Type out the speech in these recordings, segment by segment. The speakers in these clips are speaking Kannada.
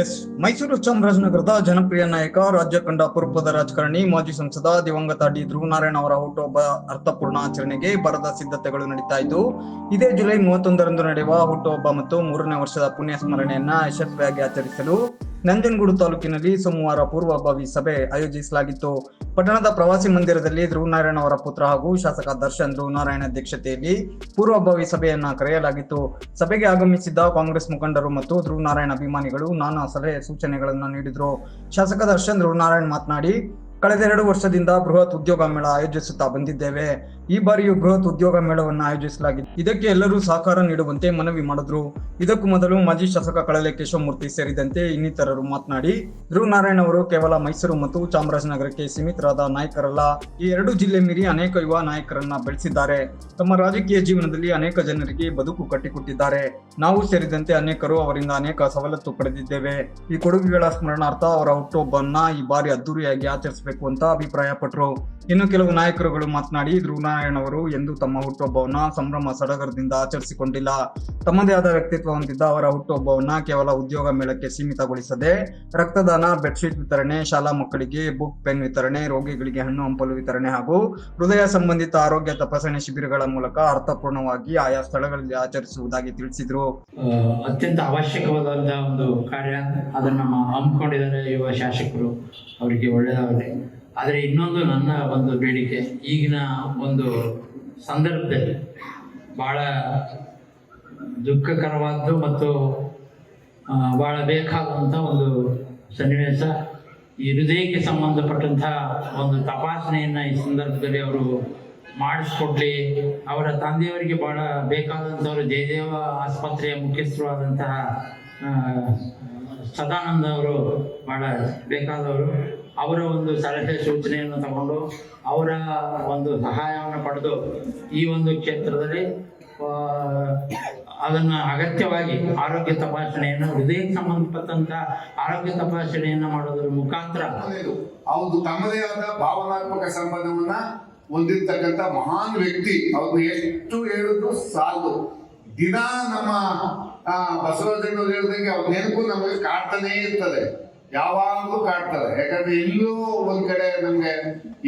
ಎಸ್ ಮೈಸೂರು ಚಾಮರಾಜನಗರದ ಜನಪ್ರಿಯ ನಾಯಕ ರಾಜ್ಯ ಕಂಡ ಅಪರೂಪದ ರಾಜಕಾರಣಿ, ಮಾಜಿ ಸಂಸದ ದಿವಂಗತ ಡಿ ಧ್ರುವನಾರಾಯಣ ಅವರ ಹುಟ್ಟುಹಬ್ಬ ಅರ್ಥಪೂರ್ಣ ಆಚರಣೆಗೆ ಬರದ ಸಿದ್ಧತೆಗಳು ನಡೀತಾ ಇದ್ದು, ಇದೇ ಜುಲೈ ಮೂವತ್ತೊಂದರಂದು ನಡೆಯುವ ಹುಟ್ಟುಹಬ್ಬ ಮತ್ತು ಮೂರನೇ ವರ್ಷದ ಪುಣ್ಯ ಸ್ಮರಣೆಯನ್ನ ಯಶಸ್ವಿಯಾಗಿ ಆಚರಿಸಲು ನಂಜನಗೂಡು ತಾಲೂಕಿನಲ್ಲಿ ಸೋಮವಾರ ಪೂರ್ವಭಾವಿ ಸಭೆ ಆಯೋಜಿಸಲಾಗಿತ್ತು. ಪಟ್ಟಣದ ಪ್ರವಾಸಿ ಮಂದಿರದಲ್ಲಿ ಧ್ರುವನಾರಾಯಣ ಅವರ ಪುತ್ರ ಹಾಗೂ ಶಾಸಕ ದರ್ಶನ್ ಧ್ರುವನಾರಾಯಣ ಅಧ್ಯಕ್ಷತೆಯಲ್ಲಿ ಪೂರ್ವಭಾವಿ ಸಭೆಯನ್ನ ಕರೆಯಲಾಗಿತ್ತು. ಸಭೆಗೆ ಆಗಮಿಸಿದ್ದ ಕಾಂಗ್ರೆಸ್ ಮುಖಂಡರು ಮತ್ತು ಧ್ರುವನಾರಾಯಣ ಅಭಿಮಾನಿಗಳು ನಾನಾ ಸಲಹೆ ಸೂಚನೆಗಳನ್ನು ನೀಡಿದ್ರು. ಶಾಸಕ ದರ್ಶನ್ ಧ್ರುವನಾರಾಯಣ ಮಾತನಾಡಿ, ಕಳೆದ ಎರಡು ವರ್ಷದಿಂದ ಬೃಹತ್ ಉದ್ಯೋಗ ಮೇಳ ಆಯೋಜಿಸುತ್ತಾ ಬಂದಿದ್ದೇವೆ. ಈ ಬಾರಿಯೂ ಬೃಹತ್ ಉದ್ಯೋಗ ಮೇಳವನ್ನು ಆಯೋಜಿಸಲಾಗಿದೆ. ಇದಕ್ಕೆ ಎಲ್ಲರೂ ಸಹಕಾರ ನೀಡುವಂತೆ ಮನವಿ ಮಾಡಿದ್ರು. ಇದಕ್ಕೂ ಮೊದಲು ಮಾಜಿ ಶಾಸಕ ಕಳಲೆ ಕೇಶವಮೂರ್ತಿ ಸೇರಿದಂತೆ ಇನ್ನಿತರರು ಮಾತನಾಡಿ ಧ್ರುವನಾರಾಯಣ್ ಅವರು ಕೇವಲ ಮೈಸೂರು ಮತ್ತು ಚಾಮರಾಜನಗರಕ್ಕೆ ಸೀಮಿತರಾದ ನಾಯಕರಲ್ಲ. ಈ ಎರಡು ಜಿಲ್ಲೆ ಮೀರಿ ಅನೇಕ ಯುವ ನಾಯಕರನ್ನ ಬೆಳೆಸಿದ್ದಾರೆ. ತಮ್ಮ ರಾಜಕೀಯ ಜೀವನದಲ್ಲಿ ಅನೇಕ ಜನರಿಗೆ ಬದುಕು ಕಟ್ಟಿಕೊಟ್ಟಿದ್ದಾರೆ. ನಾವು ಸೇರಿದಂತೆ ಅನೇಕರು ಅವರಿಂದ ಅನೇಕ ಸವಲತ್ತು ಪಡೆದಿದ್ದೇವೆ. ಈ ಕೊಡುಗೆಗಳ ಸ್ಮರಣಾರ್ಥ ಅವರ ಹುಟ್ಟುಹಬ್ಬವನ್ನ ಈ ಬಾರಿ ಅದ್ದೂರಿಯಾಗಿ ಆಚರಿಸಬೇಕು ಅಂತ ಅಭಿಪ್ರಾಯಪಟ್ಟರು ಇನ್ನು ಕೆಲವು ನಾಯಕರುಗಳು ಮಾತನಾಡಿ ಧ್ರುವನಾರಾಯಣ್ ಅವರು ಎಂದು ತಮ್ಮ ಹುಟ್ಟುಹಬ್ಬವನ್ನ ಸಂಭ್ರಮ ಸಡಗರದಿಂದ ಆಚರಿಸಿಕೊಂಡಿಲ್ಲ. ತಮ್ಮದೇ ಆದ ವ್ಯಕ್ತಿತ್ವ ಹೊಂದಿದ್ದ ಅವರ ಹುಟ್ಟುಹಬ್ಬವನ್ನ ಕೇವಲ ಉದ್ಯೋಗ ಮೇಳಕ್ಕೆ ಸೀಮಿತಗೊಳಿಸದೆ, ರಕ್ತದಾನ, ಬೆಡ್ಶೀಟ್ ವಿತರಣೆ, ಶಾಲಾ ಮಕ್ಕಳಿಗೆ ಬುಕ್ ಪೆನ್ ವಿತರಣೆ, ರೋಗಿಗಳಿಗೆ ಹಣ್ಣು ಹಂಪಲು ವಿತರಣೆ ಹಾಗೂ ಹೃದಯ ಸಂಬಂಧಿತ ಆರೋಗ್ಯ ತಪಾಸಣೆ ಶಿಬಿರಗಳ ಮೂಲಕ ಅರ್ಥಪೂರ್ಣವಾಗಿ ಆಯಾ ಸ್ಥಳಗಳಲ್ಲಿ ಆಚರಿಸುವುದಾಗಿ ತಿಳಿಸಿದರು. ಅತ್ಯಂತ ಅವಶ್ಯಕವಾದ ಒಂದು ಕಾರ್ಯ ಅದನ್ನ ಹಮ್ಮಿಕೊಂಡಿದ್ದಾರೆ ಯುವ ಶಾಸಕರು. ಅವರಿಗೆ ಒಳ್ಳೆಯದಾಗಲಿ ಆದರೆ ಇನ್ನೊಂದು ನನ್ನ ಒಂದು ಬೇಡಿಕೆ, ಈಗಿನ ಒಂದು ಸಂದರ್ಭದಲ್ಲಿ ಭಾಳ ದುಃಖಕರವಾದ್ದು ಮತ್ತು ಭಾಳ ಬೇಕಾದಂಥ ಒಂದು ಸನ್ನಿವೇಶ. ಈ ಹೃದಯಕ್ಕೆ ಸಂಬಂಧಪಟ್ಟಂಥ ಒಂದು ತಪಾಸಣೆಯನ್ನು ಈ ಸಂದರ್ಭದಲ್ಲಿ ಅವರು ಮಾಡಿಸ್ಕೊಡ್ಲಿ. ಅವರ ತಂದೆಯವರಿಗೆ ಬಹಳ ಬೇಕಾದಂಥವರು ಜಯದೇವ ಆಸ್ಪತ್ರೆಯ ಮುಖ್ಯಸ್ಥರು ಆದಂತಹ ಸದಾನಂದ ಅವರು ಬಹಳ ಬೇಕಾದವರು. ಅವರ ಒಂದು ಸಲಹೆ ಸೂಚನೆಯನ್ನು ತಗೊಂಡು ಅವರ ಒಂದು ಸಹಾಯವನ್ನು ಪಡೆದು ಈ ಒಂದು ಕ್ಷೇತ್ರದಲ್ಲಿ ಅದನ್ನು ಅಗತ್ಯವಾಗಿ ಆರೋಗ್ಯ ತಪಾಸಣೆಯನ್ನು ಹೃದಯಕ್ಕೆ ಸಂಬಂಧಪಟ್ಟಂತ ಆರೋಗ್ಯ ತಪಾಸಣೆಯನ್ನು ಮಾಡೋದ್ರ ಮುಖಾಂತರ ಅವರು ತಮ್ಮದೇ ಆದ ಭಾವನಾತ್ಮಕ ಸಂಬಂಧವನ್ನ ಹೊಂದಿರ್ತಕ್ಕಂಥ ಮಹಾನ್ ವ್ಯಕ್ತಿ ಅವ್ರನ್ನ ಎಷ್ಟು ಹೇಳಿದ್ರು ಸಾಲದು. ದಿನ ನಮ್ಮ ಬಸವರಾಜ್ ಹೇಳ್ದಂಗೆ ಅವ್ರ ನೆನಪು ನಮಗೆ ಕಾಡ್ತಾನೇ ಇರ್ತದೆ. ಯಾವಾಗಲೂ ಕಾಡ್ತದೆ ಯಾಕಂದ್ರೆ ಇಲ್ಲೂ ಒಂದ್ ಕಡೆ ನಮ್ಗೆ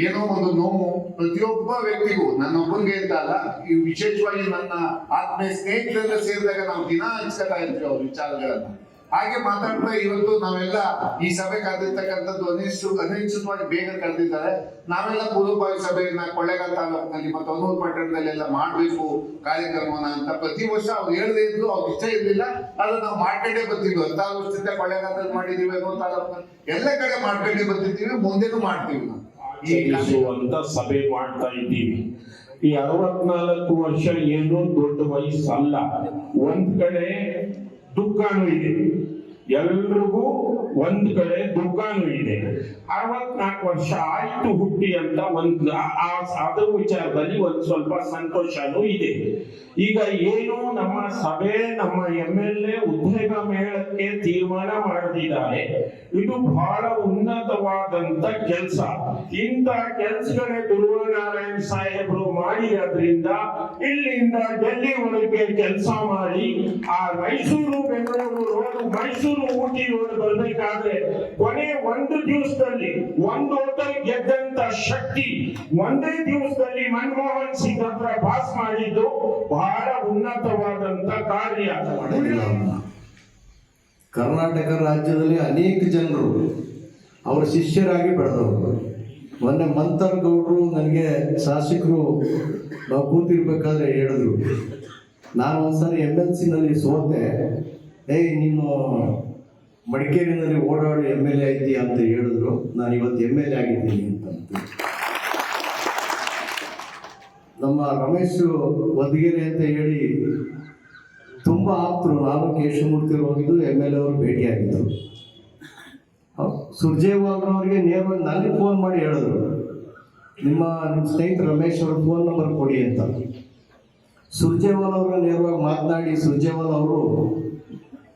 ಏನೋ ಒಂದು ನೋವು ಪ್ರತಿಯೊಬ್ಬ ವ್ಯಕ್ತಿಗೂ ನನ್ನ ಒಬ್ಬನಿಗೆ ಅಂತ ಅಲ್ಲ, ಈ ವಿಶೇಷವಾಗಿ ನನ್ನ ಆತ್ಮೀಯ ಸ್ನೇಹಿತರೆಲ್ಲ ಸೇರಿದಾಗ ನಾವು ದಿನ ಹಂಚ್ಕೊತಾ ಇರ್ತೀವಿ ಅವ್ರ ವಿಚಾರಗಳನ್ನ. ಹಾಗೆ ಮಾತಾಡ್ತಾ ಇವತ್ತು ನಾವೆಲ್ಲ ಈ ಸಭೆ ಕರೆದಿರ್ತಕ್ಕಂಥದ್ದು ಅನಿಸು ಅನಿಶ್ಚಿತವಾಗಿ ಬೇಗ ಕರೆದಿದ್ದಾರೆ. ನಾವೆಲ್ಲ ಪೂರ್ವಭಾವಿ ಸಭೆಯನ್ನ ಕೊಳ್ಳೇಗಾಲ ತಾಲೂಕಿನಲ್ಲಿ ಮತ್ತು ಹೊನ್ನೂರು ಪಟ್ಟಣದಲ್ಲಿ ಎಲ್ಲ ಮಾಡಬೇಕು ಕಾರ್ಯಕ್ರಮವನ್ನ ಅಂತ ಪ್ರತಿ ವರ್ಷ ಅವ್ರು ಹೇಳದೇ ಇದ್ರು. ಅವ್ರಿಗೆ ಇಷ್ಟ ಇರಲಿಲ್ಲ. ಆದ್ರೆ ನಾವು ಮಾಡ್ಕೊಂಡೇ ಬರ್ತಿದ್ವಿ. ಅಂತ ವರ್ಷದಿಂದ ಕೊಳ್ಳೇಗಾಲದಲ್ಲಿ ಮಾಡಿದೀವಿ ಅನ್ನೋ ತಾಲೂಕಿನಲ್ಲಿ ಎಲ್ಲ ಕಡೆ ಮಾಡ್ಕೊಂಡೇ ಬರ್ತಿದ್ದೀವಿ. ಮುಂದೆನೂ ಮಾಡ್ತೀವಿ ನಾವು. ಸಭೆ ಮಾಡ್ತಾ ಇದ್ದೀವಿ. ಈ ಅರವತ್ನಾಲ್ಕು ವರ್ಷ ಏನು ದೊಡ್ಡ ವಯಸ್ಸಲ್ಲ. ಒಂದ್ ಕಡೆ ದುಃಖನೂ ಇದೆ ಎಲ್ರಿಗೂ ಒಂದ್ ಕಡೆ ದುಃಖನೂ ಇದೆ. ಅರವತ್ನಾಲ್ಕು ವರ್ಷ ಆಯ್ತು ಹುಟ್ಟಿ ಅಂತ ಒಂದ್ ಅದ್ರ ವಿಚಾರದಲ್ಲಿ ಒಂದ್ ಸ್ವಲ್ಪ ಸಂತೋಷನೂ ಇದೆ. ಈಗ ಏನು ನಮ್ಮ ಸಭೆ, ನಮ್ಮ ಎಂ ಎಲ್ ಎ ಉದ್ಯೋಗ ಮೇಳಕ್ಕೆ ತೀರ್ಮಾನ ಮಾಡಿದ್ದಾರೆ ಇದು ಬಹಳ ಉನ್ನತವಾದಂತ ಕೆಲಸ. ಇಂಥ ಕೆಲಸಗಳೇ ಸಾಹೇಬರು ಮಾಡಿರೋದ್ರಿಂದ ಇಲ್ಲಿಂದ ಡೆಲ್ಲಿವರೆಗೆ ಕೆಲಸ ಮಾಡಿ ಆ ಮೈಸೂರು, ಬೆಂಗಳೂರು ರೋಡ್ ಮೈಸೂರು ಊಟಿ ರೋಡ್ ಬರ್ಬೇಕಾದ್ರೆ ಕೊನೆ ಒಂದು ದಿವಸದಲ್ಲಿ ಒಂದು ಹೋಟೆಲ್ ಗೆದ್ದಂತ ಶಕ್ತಿ ಒಂದೇ ದಿವಸದಲ್ಲಿ ಮನಮೋಹನ್ ಸಿಂಗ್ ಹತ್ರ ಪಾಸ್ ಮಾಡಿದ್ದು ಬಹಳ ಉನ್ನತವಾದಂತ ಕಾರ್ಯ. ಕರ್ನಾಟಕ ರಾಜ್ಯದಲ್ಲಿ ಅನೇಕ ಜನರು ಅವರ ಶಿಷ್ಯರಾಗಿ ಬೆಳೆದವರು ಮೊನ್ನೆ ಮಂತರ್ ಗೌಡರು ನನಗೆ ಶಾಸಕರು ನಾವು ಕೂತಿರ್ಬೇಕಾದ್ರೆ ಹೇಳಿದ್ರು ನಾನು ಒಂದ್ಸರಿ ಎಂ ಎಲ್ ಸಿನಲ್ಲಿ ಸೋತೆ, ಏಯ್, ನೀನು ಮಡಿಕೇರಿನಲ್ಲಿ ಓಡಾಡಿ ಎಂ ಎಲ್ ಎ ಐತಿ ಅಂತ ಹೇಳಿದ್ರು. ನಾನು ಇವತ್ತು ಎಂ ಎಲ್ ಎ ಆಗಿದ್ದೀನಿ ಅಂತ ನಮ್ಮ ರಮೇಶ್ ವದಗಿರಿ ಅಂತ ಹೇಳಿ ತುಂಬ ಆಪ್ತರು. ನಾನು ಕೇಶಮೂರ್ತಿ ಹೋಗಿದ್ದು ಎಂ ಎಲ್ ಎ ಅವರು ಭೇಟಿಯಾಗಿದ್ದರು ಅವರವರಿಗೆ ನೇರವಾಗಿ ನನಗೆ ಫೋನ್ ಮಾಡಿ ಹೇಳಿದ್ರು. ನಿಮ್ಮ ನಿಮ್ಮ ಸ್ನೇಹಿತ ರಮೇಶ್ ಅವ್ರ ಫೋನ್ ನಂಬರ್ ಕೊಡಿ ಅಂತ. ಸುರ್ಜೇವಾಲ್ ಅವರ ನೇರವಾಗಿ ಮಾತನಾಡಿ ಸುರ್ಜೇವಾಲ್ ಅವರು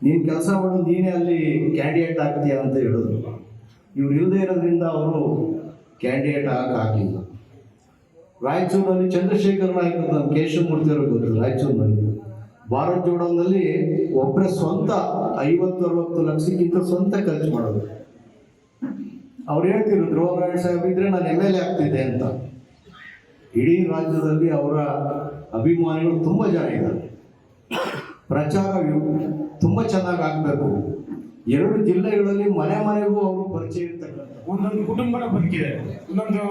ನೀನು ಕೆಲಸ ಮಾಡೋದು ನೀನೇ ಅಲ್ಲಿ ಕ್ಯಾಂಡಿಡೇಟ್ ಆಗ್ತೀಯ ಅಂತ ಹೇಳಿದ್ರು. ಇವ್ರು ಇಲ್ಲದೆ ಇರೋದ್ರಿಂದ ಅವರು ಕ್ಯಾಂಡಿಡೇಟ್ ಆಗಿಲ್ಲ ರಾಯಚೂರಿನಲ್ಲಿ ಚಂದ್ರಶೇಖರ್ ನಾಯ್ಕ ಅಂತ ಕೇಶವಮೂರ್ತಿ ಅವರು ಗೊತ್ತು ರಾಯಚೂರಿನಲ್ಲಿ. ಭಾರತ್ ಜೋಡೋನಲ್ಲಿ ಒಬ್ಬರೇ ಸ್ವಂತ ಐವತ್ತು ಅರವತ್ತು ಲಕ್ಷಕ್ಕಿಂತ ಸ್ವಂತ ಖರ್ಚು ಮಾಡೋದು. ಅವ್ರು ಹೇಳ್ತಿದ್ರು ಧ್ರುವ ನಾರಾಯಣ ಸಾಹೇಬ್ ಇದ್ರೆ ನಾನು ಎಂ ಎಲ್ ಎ ಆಗ್ತಿದ್ದೆ ಅಂತ. ಇಡೀ ರಾಜ್ಯದಲ್ಲಿ ಅವರ ಅಭಿಮಾನಿಗಳು ತುಂಬ ಜನ ಇದ್ದಾರೆ. ಪ್ರಚಾರ ತುಂಬ ಚೆನ್ನಾಗಿ ಆಗಬೇಕು. ಎರಡು ಜಿಲ್ಲೆಗಳಲ್ಲಿ ಮನೆ ಮನೆಗೂ ಅವರು ಪರಿಚಯ ಇರ್ತಕ್ಕಂಥ ಒಂದೊಂದು ಕುಟುಂಬನ ಬದುಕಿದೆ. ಒಂದೊಂದು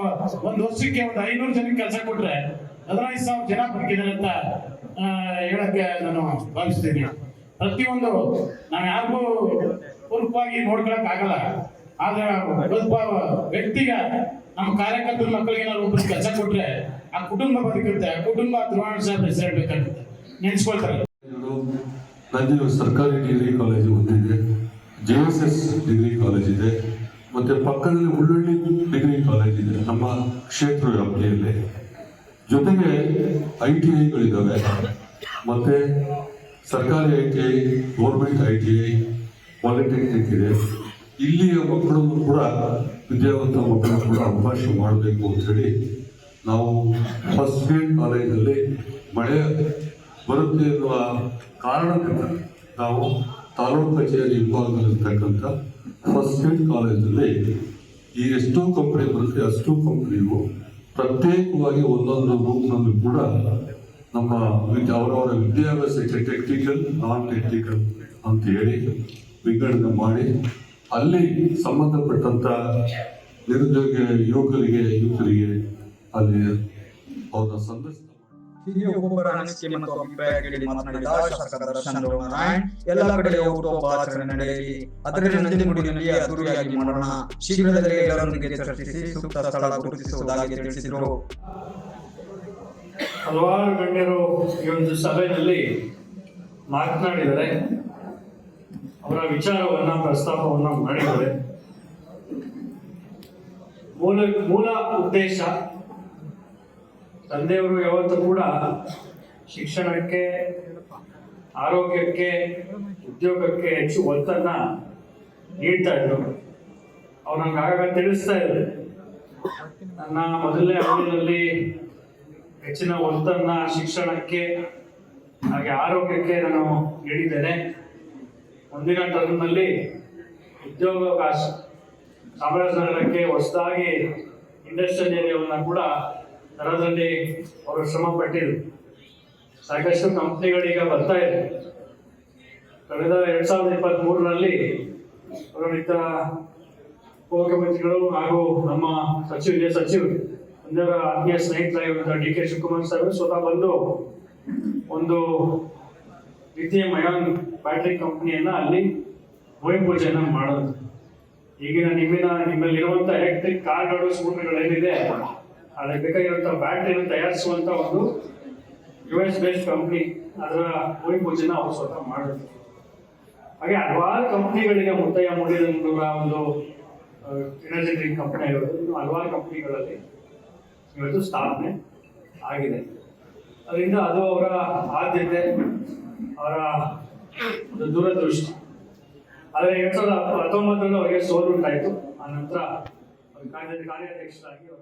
ಒಂದು ವರ್ಷಕ್ಕೆ ಒಂದು ಐನೂರು ಜನಕ್ಕೆ ಕೆಲಸ ಕೊಟ್ರೆ ಹದಿನೈದು ಸಾವಿರ ಜನ ಬದುಕಿದ್ದಾರೆ ಅಂತ ಹೇಳಕ್ಕೆ ನಾನು ಭಾವಿಸ್ತೀನಿ. ಪ್ರತಿಯೊಂದು ನಾವು ಯಾರಿಗೂ ಪೂರ್ವವಾಗಿ ನೋಡ್ಕೊಳಕ್ ಆಗಲ್ಲ. ಆದ್ರೆ ಒಬ್ಬ ವ್ಯಕ್ತಿಗ ನಮ್ಮ ಕಾರ್ಯಕರ್ತರ ಮಕ್ಕಳಿಗೆ ಏನಾದ್ರು ಒಬ್ಬರು ಕೆಲಸ ಕೊಟ್ರೆ ಆ ಕುಟುಂಬ ಬದುಕಿರುತ್ತೆ. ಆ ಕುಟುಂಬ ಧ್ರುವಣ ಸಾಹೇಬ್ ಹೆಸರಿಡ್ಬೇಕಾಗುತ್ತೆ. ನೆನ್ಸ್ಕೊಳ್ತಾರೆ. ನಂದಿನ ಸರ್ಕಾರಿ ಡಿಗ್ರಿ ಕಾಲೇಜು ಒಂದಿದೆ J S S degree college ಇದೆ, ಮತ್ತೆ ಪಕ್ಕದಲ್ಲಿ ಉಳ್ಳಳ್ಳಿ ಡಿಗ್ರಿ ಕಾಲೇಜ್ ಇದೆ, ನಮ್ಮ ಕ್ಷೇತ್ರ ವ್ಯಾಪ್ತಿಯಲ್ಲಿ. ಜೊತೆಗೆ ಐ ಟಿ ಐಗಳಿದ್ದಾವೆ ಮತ್ತೆ ಸರ್ಕಾರಿ I T I government I T I polytechnic ಇದೆ. ಇಲ್ಲಿಯ ಮಕ್ಕಳು ಕೂಡ ವಿದ್ಯಾವಂತ ಮಕ್ಕಳು ಕೂಡ ಅವಕಾಶ ಮಾಡಬೇಕು ಅಂತ ಹೇಳಿ ನಾವು ಫಸ್ಟ್ ಗ್ರೇಡ್ ಕಾಲೇಜಲ್ಲಿ ಮಳೆ ಬರುತ್ತೆ ಎನ್ನುವ ಕಾರಣದಿಂದ ನಾವು ತಾಲೂಕು ಕಚೇರಿ ವಿಭಾಗದಲ್ಲಿರ್ತಕ್ಕಂಥ ಫಸ್ಟ್ ಏಡ್ ಕಾಲೇಜಲ್ಲಿ ಈ ಎಷ್ಟೋ ಕಂಪ್ನಿ ಬರುತ್ತೆ, ಅಷ್ಟು ಕಂಪ್ನಿಗೂ ಪ್ರತ್ಯೇಕವಾಗಿ ಒಂದೊಂದು ರೂಮ್ನಲ್ಲಿ ಕೂಡ ನಮ್ಮ ಅವರವರ ವಿದ್ಯಾಭ್ಯಾಸಕ್ಕೆ ಟೆಕ್ನಿಕಲ್ ನಾನ್ ಟೆಕ್ನಿಕಲ್ ಅಂತ ಹೇಳಿ ವಿಂಗಡಣೆ ಮಾಡಿ ಅಲ್ಲಿ ಸಂಬಂಧಪಟ್ಟಂತ ನಿರುದ್ಯೋಗ ಯುವಕರಿಗೆ ಯುವಕರಿಗೆ ಅಲ್ಲಿ ಅವರ ಸಂದರ್ಶನ ಹಿರಿಯ ಒಬ್ಬೊಬ್ಬರ ಅನಿಸಿಕೆ ಮತ್ತು ಅಭಿಪ್ರಾಯ ಮಾತನಾಡಿದ ಶಾಸಕ ದರ್ಶನ್ ನಾರಾಯಣ್ ಎಲ್ಲ ಕಡೆ ಹುಟ್ಟುಹಬ್ಬ ಆಚರಣೆ ನಡೆಯಲಿ. ಅದರಲ್ಲಿ ನಂಜನಗೂಡಿನಲ್ಲಿ ಅದ್ದೂರಿಯಾಗಿ ಮಾಡೋಣ. ಶೀಘ್ರದಲ್ಲೇ ಎಲ್ಲರೊಂದಿಗೆ ಚರ್ಚಿಸಿ ಸೂಕ್ತ ಸ್ಥಳ ಗುರುತಿಸುವುದಾಗಿ ತಿಳಿಸಿದರು. ಹಲವಾರು ಗಣ್ಯರು ಈ ಒಂದು ಸಭೆಯಲ್ಲಿ ಮಾತನಾಡಿದರೆ, ಅವರ ವಿಚಾರವನ್ನ, ಪ್ರಸ್ತಾಪವನ್ನ ಮಾಡಿದರೆ, ಮೂಲ ಮೂಲ ಉದ್ದೇಶ ತಂದೆಯವರು ಯಾವತ್ತೂ ಕೂಡ ಶಿಕ್ಷಣಕ್ಕೆ, ಆರೋಗ್ಯಕ್ಕೆ, ಉದ್ಯೋಗಕ್ಕೆ ಹೆಚ್ಚು ಒತ್ತನ್ನ ನೀಡ್ತಾ ಇದ್ರು. ಅವ್ರು ನಂಗೆ ಆಗಾಗ ತಿಳಿಸ್ತಾ ಇದ್ರು. ನನ್ನ ಮೊದಲನೇ ಅವಧಿಯಲ್ಲಿ ಹೆಚ್ಚಿನ ಒತ್ತನ್ನ ಶಿಕ್ಷಣಕ್ಕೆ, ಹಾಗೆ ಆರೋಗ್ಯಕ್ಕೆ ನಾನು ನೀಡಿದ್ದೇನೆ. ಮುಂದಿನ ಟರ್ಮ್ನಲ್ಲಿ ಉದ್ಯೋಗಾವಕಾಶ ಚಾಮರಾಜನಗರಕ್ಕೆ ಹೊಸದಾಗಿ ಇಂಡಸ್ಟ್ರಿಯಲ್ ಏರಿಯಾವನ್ನು ಕೂಡ ತರೋದ್ರಲ್ಲಿ ಅವರು ಶ್ರಮ ಪಟ್ಟಿದ್ರು ಸಾಕಷ್ಟು ಕಂಪ್ನಿಗಳೀಗ ಬರ್ತಾ ಇದೆ. ಕಳೆದ ಎರಡ್ ಸಾವಿರದ ಇಪ್ಪತ್ತ್ ಮೂರರಲ್ಲಿ ಅವರಿದ್ದ ಉಪಮುಖ್ಯಮಂತ್ರಿಗಳು ಹಾಗೂ ನಮ್ಮ ಸಚಿವ ಸಚಿವರು, ಒಂದರ ಆತ್ಮೀಯ ಸ್ನೇಹಿತರಾಗಿರುವಂತಹ ಡಿ ಕೆ ಶಿವಕುಮಾರ್ ಸರ್ ಸ್ವತಃ ಬಂದು ಒಂದು ಲಿಥಿಯಂ ಮಯಾನ್ ಬ್ಯಾಟ್ರಿ ಕಂಪನಿಯನ್ನ ಅಲ್ಲಿ ಭೂಮಿ ಪೂಜೆಯನ್ನ ಮಾಡೋದು ಈಗಿನ ನಿಮ್ಮಿನ ನಿಮ್ಮಲ್ಲಿರುವಂತಹ ಎಲೆಕ್ಟ್ರಿಕ್ ಕಾರ್ಗಳು ಸ್ಕೂಟರ್ಗಳು ಏನಿದೆ ಅದಕ್ಕೆ ಬೇಕಾಗಿರುವಂತ ಬ್ಯಾಟರಿಯನ್ನು ತಯಾರಿಸುವಂತ ಒಂದು ಯು ಎಸ್ ಬೇಸ್ಡ್ ಕಂಪ್ನಿ ಅದರ ಭೂಮಿ ಪೂಜೆನ ಅವರು ಸ್ವತಃ ಮಾಡಿದ್ರು. ಹಾಗೆ ಹಲವಾರು ಕಂಪ್ನಿಗಳಿಗೆ ಮುತ್ತಯ್ಯ ಮೂಡಿದಂತಹ ಒಂದು ಎನರ್ಜಿ ಡ್ರಿಂಕ್ ಕಂಪನಿ ಆಗಿರೋದು ಇನ್ನು ಹಲವಾರು ಕಂಪ್ನಿಗಳಲ್ಲಿ ಇವತ್ತು ಸ್ಥಾಪನೆ ಆಗಿದೆ. ಅದರಿಂದ ಅದು ಅವರ ಆದ್ಯತೆ, ಅವರ ಒಂದು ದೂರದೃಷ್ಟಿ. ಆದರೆ ಎರಡ್ ಸಾವಿರದ ಹತ್ತೊಂಬತ್ತರಲ್ಲಿ ಅವರಿಗೆ ಸೋಲು ಉಂಟಾಯಿತು. ಆ ನಂತರ ಕಾರ್ಯಾಧ್ಯಕ್ಷರಾಗಿ ಅವರ